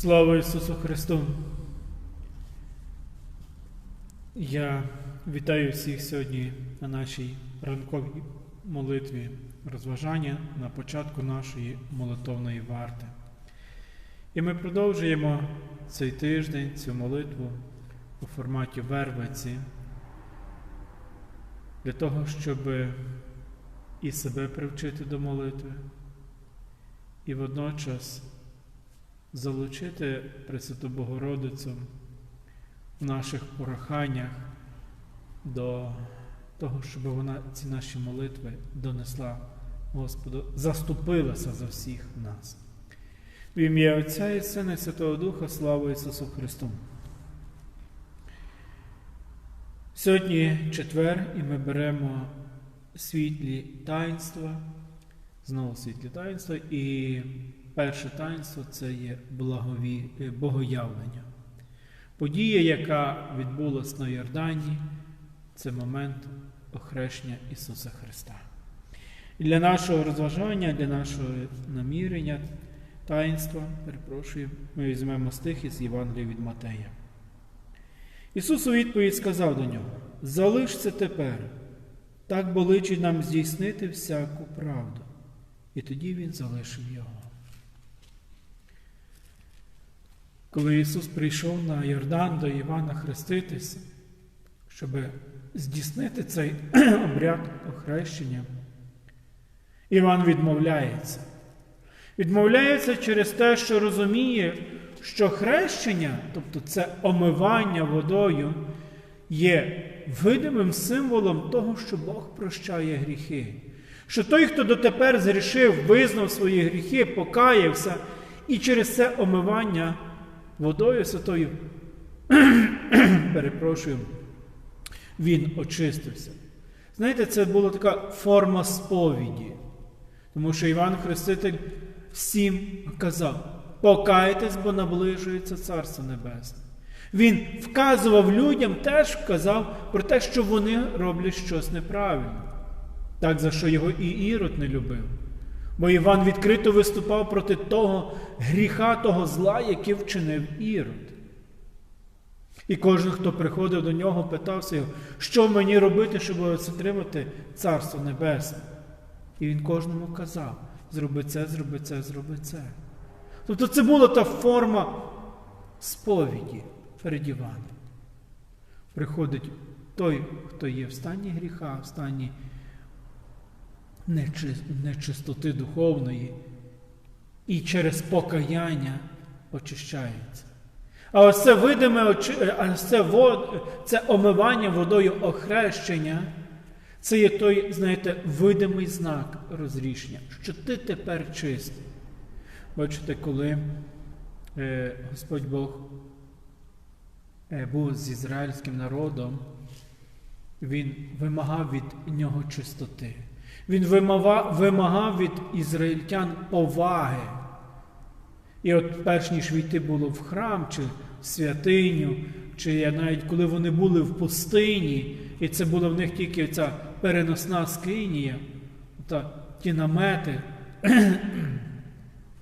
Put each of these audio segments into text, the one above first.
Слава Ісусу Христу! Я вітаю всіх сьогодні на нашій ранковій молитві розважання на початку нашої молитовної варти. І ми продовжуємо цей тиждень, цю молитву у форматі вервиці для того, щоб і себе привчити до молитви, і водночас залучити Пресвяту Богородицю в наших пораханнях до того, щоб вона ці наші молитви донесла Господу, заступилася за всіх нас. В ім'я Отця і Сина і Святого Духа, слава Ісусу Христу. Сьогодні четвер, і ми беремо світлі таїнства, знову світлі таїнства, і перше таїнство це є благові, богоявлення. Подія, яка відбулася на Йордані, це момент охрещення Ісуса Христа. І для нашого розважання, для нашого намірення, таїнства, перепрошую, ми візьмемо стих із Євангелія від Матея. Ісус у відповідь сказав до нього: Залиш це тепер, так боличить нам здійснити всяку правду. І тоді Він залишив його. Коли Ісус прийшов на Йордан до Івана хреститися, щоб здійснити цей обряд охрещення, Іван відмовляється. Відмовляється через те, що розуміє, що хрещення, тобто це омивання водою, є видимим символом того, що Бог прощає гріхи. Що той, хто дотепер зрішив, визнав свої гріхи, покаявся, і через це омивання водою святою, перепрошую, він очистився. Знаєте, це була така форма сповіді. Тому що Іван Хреститель всім казав: покайтесь, бо наближується Царство Небесне. Він вказував людям, теж вказав про те, що вони роблять щось неправильно. Так, за що його і Ірод не любив. Бо Іван відкрито виступав проти того гріха, того зла, який вчинив Ірод. І кожен, хто приходив до нього, питався його, що мені робити, щоб отримати Царство Небесне. І він кожному казав: зроби це, зроби це, зроби це. Тобто це була та форма сповіді перед Іваном. Приходить той, хто є в стані гріха, в стані нечистоти духовної, і через покаяння очищається. А ось це видиме, а це, вод, це омивання водою охрещення, це є той, знаєте, видимий знак розрішення, що ти тепер чистий. Бачите, коли е, Господь Бог е, був з ізраїльським народом, Він вимагав від нього чистоти. Він вимагав від ізраїльтян поваги. І от перш ніж війти було в храм, чи в святиню, чи навіть коли вони були в пустині, і це була в них тільки ця переносна скинія, та ті намети,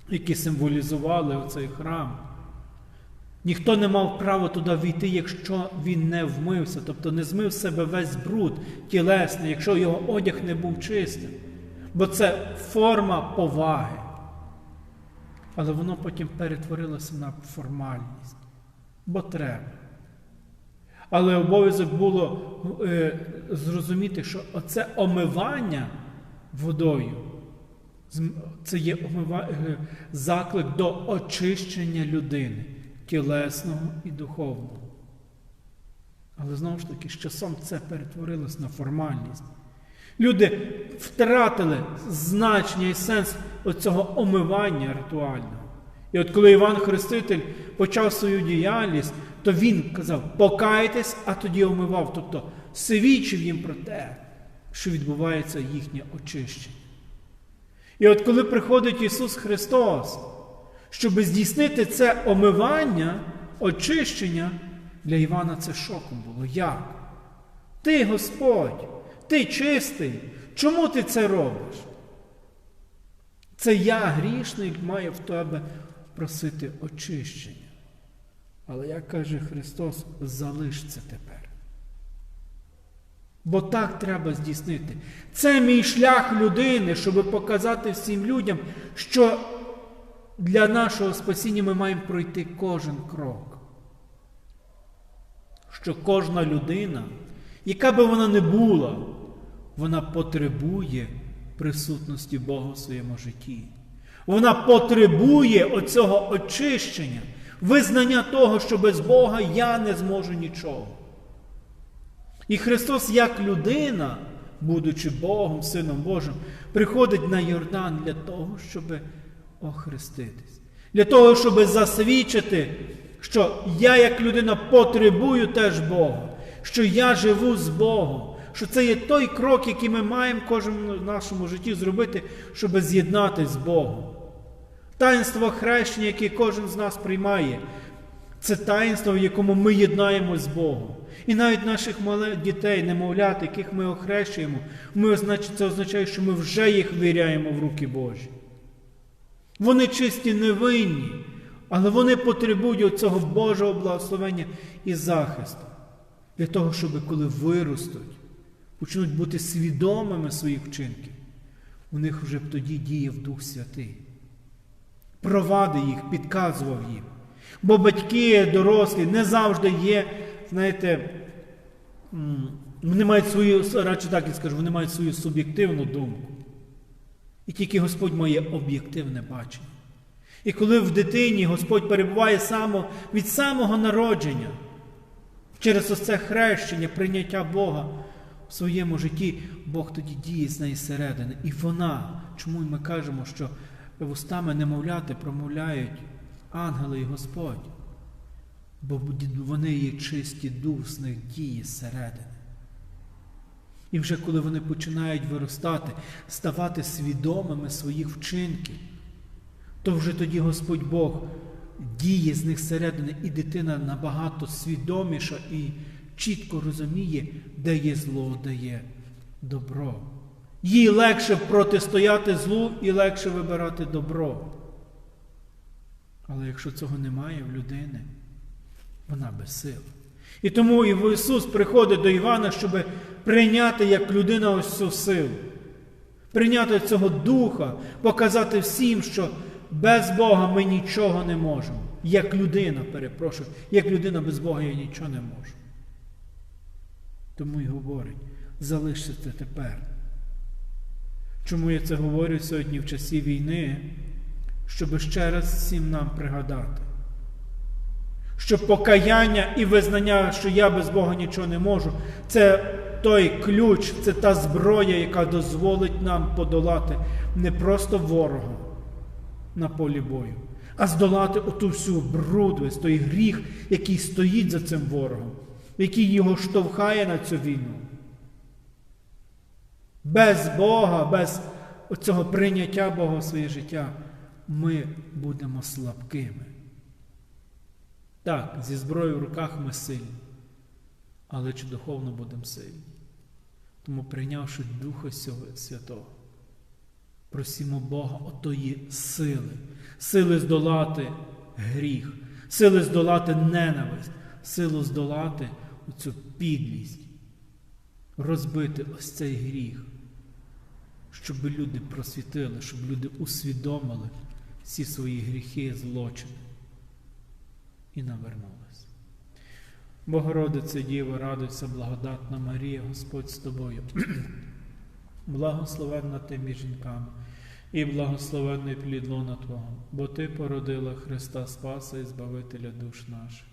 які символізували оцей храм. Ніхто не мав права туди війти, якщо він не вмився, тобто не змив себе весь бруд тілесний, якщо його одяг не був чистим. Бо це форма поваги. Але воно потім перетворилося на формальність. Бо треба. Але обов'язок було е, зрозуміти, що оце омивання водою, це є омива... е, заклик до очищення людини тілесного і духовного. Але знову ж таки, з часом це перетворилось на формальність. Люди втратили значення і сенс оцього омивання ритуального. І от коли Іван Хреститель почав свою діяльність, то він казав, покайтесь, а тоді омивав, тобто свідчив їм про те, що відбувається їхнє очищення. І от коли приходить Ісус Христос, щоб здійснити це омивання, очищення, для Івана це шоком було. Як? Ти Господь, ти чистий, чому ти це робиш? Це я, грішник, маю в тебе просити очищення. Але як каже Христос, залиш це тепер. Бо так треба здійснити. Це мій шлях людини, щоб показати всім людям, що для нашого спасіння ми маємо пройти кожен крок. Що кожна людина, яка би вона не була, вона потребує присутності Бога в своєму житті. Вона потребує оцього очищення, визнання того, що без Бога я не зможу нічого. І Христос, як людина, будучи Богом, Сином Божим, приходить на Йордан для того, щоб охреститись, для того, щоб засвідчити, що я, як людина, потребую теж Бога, що я живу з Богом, що це є той крок, який ми маємо кожен в нашому житті зробити, щоб з'єднатися з Богом. Таїнство хрещення, яке кожен з нас приймає, це таїнство, в якому ми єднаємось з Богом. І навіть наших малих дітей, немовлят, яких ми охрещуємо, ми, це означає, що ми вже їх виряємо в руки Божі. Вони чисті невинні, але вони потребують цього Божого благословення і захисту. Для того, щоб коли виростуть, почнуть бути свідомими своїх вчинків, у них вже б тоді діяв Дух Святий. Провадив їх, підказував їм. Бо батьки, дорослі не завжди є, знаєте, вони мають свою, радше так я скажу, вони мають свою суб'єктивну думку. І тільки Господь має об'єктивне бачення. І коли в дитині Господь перебуває само, від самого народження, через оце хрещення, прийняття Бога в своєму житті, Бог тоді діє з неї зсередини. І вона, чому ми кажемо, що вустами немовляти промовляють ангели і Господь, бо вони є чисті дух з них дії зсередини. І вже коли вони починають виростати, ставати свідомими своїх вчинків, то вже тоді Господь Бог діє з них зсередини, і дитина набагато свідоміша і чітко розуміє, де є зло, де є добро. Їй легше протистояти злу і легше вибирати добро. Але якщо цього немає в людини, вона без сил. І тому Ісус приходить до Івана, щоб прийняти як людина ось цю силу, прийняти цього духа, показати всім, що без Бога ми нічого не можемо. Як людина, перепрошую, як людина без Бога я нічого не можу. Тому й говорить, залишся це тепер. Чому я це говорю сьогодні в часі війни? Щоб ще раз всім нам пригадати, що покаяння і визнання, що я без Бога нічого не можу, це той ключ, це та зброя, яка дозволить нам подолати не просто ворога на полі бою, а здолати оту всю брудвість, той гріх, який стоїть за цим ворогом, який його штовхає на цю війну. Без Бога, без цього прийняття Бога в своє життя ми будемо слабкими. Так, зі зброєю в руках ми сильні, але чи духовно будемо сильні? Тому, прийнявши Духа Святого, просімо Бога отої сили, сили здолати гріх, сили здолати ненависть, силу здолати оцю підлість, розбити ось цей гріх, щоб люди просвітили, щоб люди усвідомили всі свої гріхи, злочини і навернулися. Богородице Діво, радуйся, благодатна Марія, Господь з тобою, благословенна ти між жінками, і благословенний плід лона Твого, бо Ти породила Христа Спаса і Збавителя душ наших.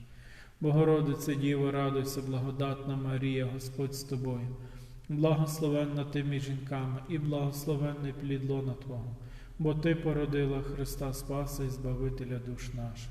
Богородице Діво, радуйся, благодатна Марія, Господь з тобою, благословенна ти між жінками, і благословенний плід лона Твого бо Ти породила Христа Спаса і Збавителя душ наших.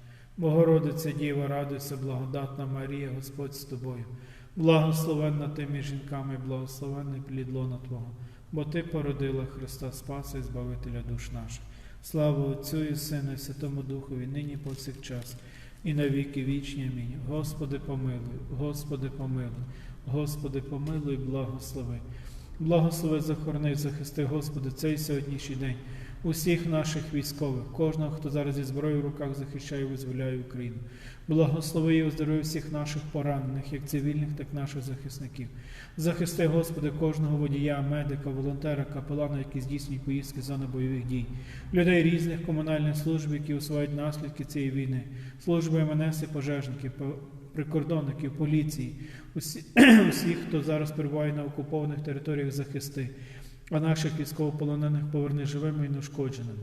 Богородице Діва, радуйся, благодатна Марія, Господь з тобою. Благословенна ти між жінками, благословенний плід лона Твого, бо Ти породила Христа Спаса і Збавителя душ наших. Слава Отцю і Сину, і Святому Духові, нині повсякчас, і на віки вічні. Амінь. Господи, помилуй, Господи, помилуй, Господи, помилуй, благослови. Благослови, захорони, захисти, Господи, цей сьогоднішній день усіх наших військових, кожного, хто зараз зі зброєю в руках захищає і визволяє Україну. Благослови і оздорови всіх наших поранених, як цивільних, так і наших захисників. Захисти, Господи, кожного водія, медика, волонтера, капелана, які здійснюють поїздки з зони бойових дій, людей різних комунальних служб, які усувають наслідки цієї війни, служби МНС і пожежників, прикордонників, поліції, усі, усіх, хто зараз перебуває на окупованих територіях, захисти а наших військовополонених поверни живими і неушкодженими.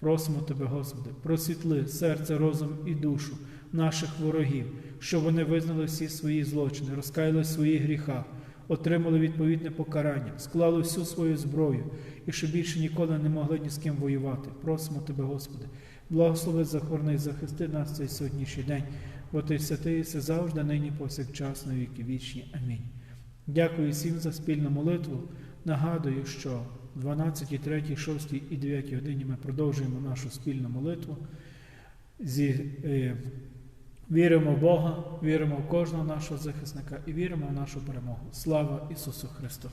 Просимо Тебе, Господи, просвітли серце, розум і душу наших ворогів, щоб вони визнали всі свої злочини, розкаяли в своїх гріхах, отримали відповідне покарання, склали всю свою зброю і щоб більше ніколи не могли ні з ким воювати. Просимо Тебе, Господи, благослови, захорони, захисти нас цей сьогоднішній день, бо Ти святий завжди, нині, повсякчас, на віки вічні. Амінь. Дякую всім за спільну молитву. Нагадую, що в 12, 3, 6 і 9 годині ми продовжуємо нашу спільну молитву. Зі, е, віримо в Бога, віримо в кожного нашого захисника і віримо в нашу перемогу. Слава Ісусу Христу!